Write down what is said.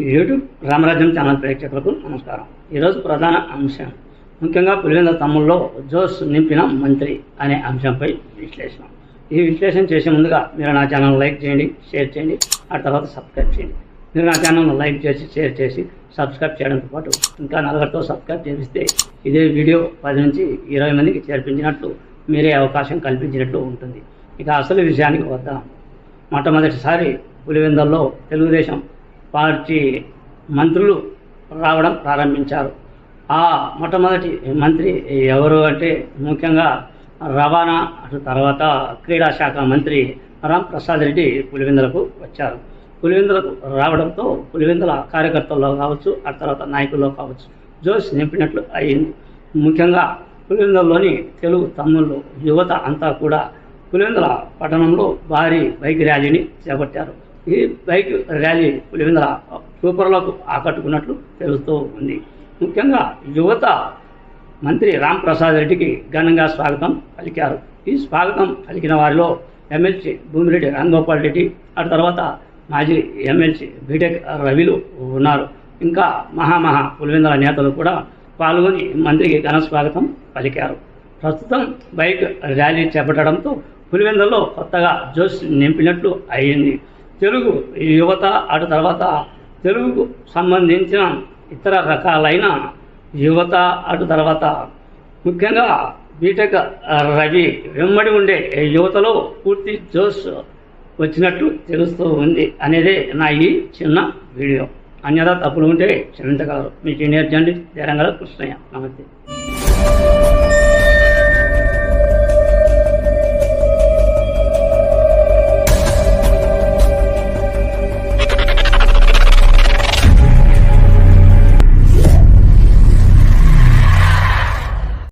YouTube రామరాజ్యం channel ప్రేక్షకులకు నమస్కారం. ఈరోజు ప్రధాన అంశం. ముఖ్యంగా పులివెందుల తమ్ముల్లో జోస్ నింపిన మంత్రి అనే అంశంపై విశ్లేషణ. ఈ విశ్లేషణ చేసే ముందుగా మీరు నా ఛానల్ లైక్ చేయండి షేర్ చేయండి ఆ తర్వాత సబ్స్క్రైబ్ చేయండి. మీరు నా ఛానల్ను లైక్ చేసి షేర్ చేసి సబ్స్క్రైబ్ చేయడంతో పాటు ఇంకా నలుగురితో సబ్స్క్రైబ్ చేపిస్తే ఇదే వీడియో పది నుంచి ఇరవై మందికి చేర్పించినట్లు మీరే అవకాశం కల్పించినట్లు ఉంటుంది. ఇక అసలు విషయానికి వద్దాం. మొట్టమొదటిసారి పులివెందల్లో తెలుగుదేశం పార్టీ మంత్రులు రావడం ప్రారంభించారు. ఆ మొట్టమొదటి మంత్రి ఎవరు అంటే ముఖ్యంగా రవాణా అటు తర్వాత క్రీడా శాఖ మంత్రి రామ్ ప్రసాద్ రెడ్డి పులివెందులకు వచ్చారు. పులివెందులకు రావడంతో పులివెందుల కార్యకర్తల్లో కావచ్చు ఆ తర్వాత నాయకుల్లో కావచ్చు జోష్ నింపినట్లు అయింది. ముఖ్యంగా పులివెందులలోని తెలుగు తమ్ముళ్ళు యువత అంతా కూడా పులివెందుల పట్టణంలో భారీ బైక్ ర్యాలీని చేపట్టారు. ఈ బైక్ ర్యాలీ వివిధ సూపర్లకు ఆకట్టుకున్నట్లు తెలుస్తూ ఉంది. ముఖ్యంగా యువత మంత్రి రామ్ ప్రసాద్ రెడ్డికి ఘనంగా స్వాగతం పలికారు. ఈ స్వాగతం పలికిన వారిలో ఎమ్మెల్సీ భూమిరెడ్డి రామ్గోపాల్ రెడ్డి ఆ తర్వాత మాజీ ఎమ్మెల్సీ బీటెక్ రవిలు ఉన్నారు. ఇంకా మహామహా పులివెందుల నేతలు కూడా పాల్గొని మంత్రికి ఘన స్వాగతం పలికారు. ప్రస్తుతం బైక్ ర్యాలీ చేపట్టడంతో పులివెందుల్లో కొత్తగా జోష్ నింపినట్లు అయింది. తెలుగు యువత అటు తర్వాత తెలుగుకు సంబంధించిన ఇతర రకాలైన యువత అటు తర్వాత ముఖ్యంగా బీటెక్ రవి వెంబడి ఉండే యువతలో పూర్తి జోష్ వచ్చినట్లు తెలుస్తూ ఉంది అనేదే నా ఈ చిన్న వీడియో. అన్యదా తప్పులు ఉంటే క్షమించగలరు. మీకు నేర్చండి తెలంగాణ కృష్ణయ్య. నమస్తే.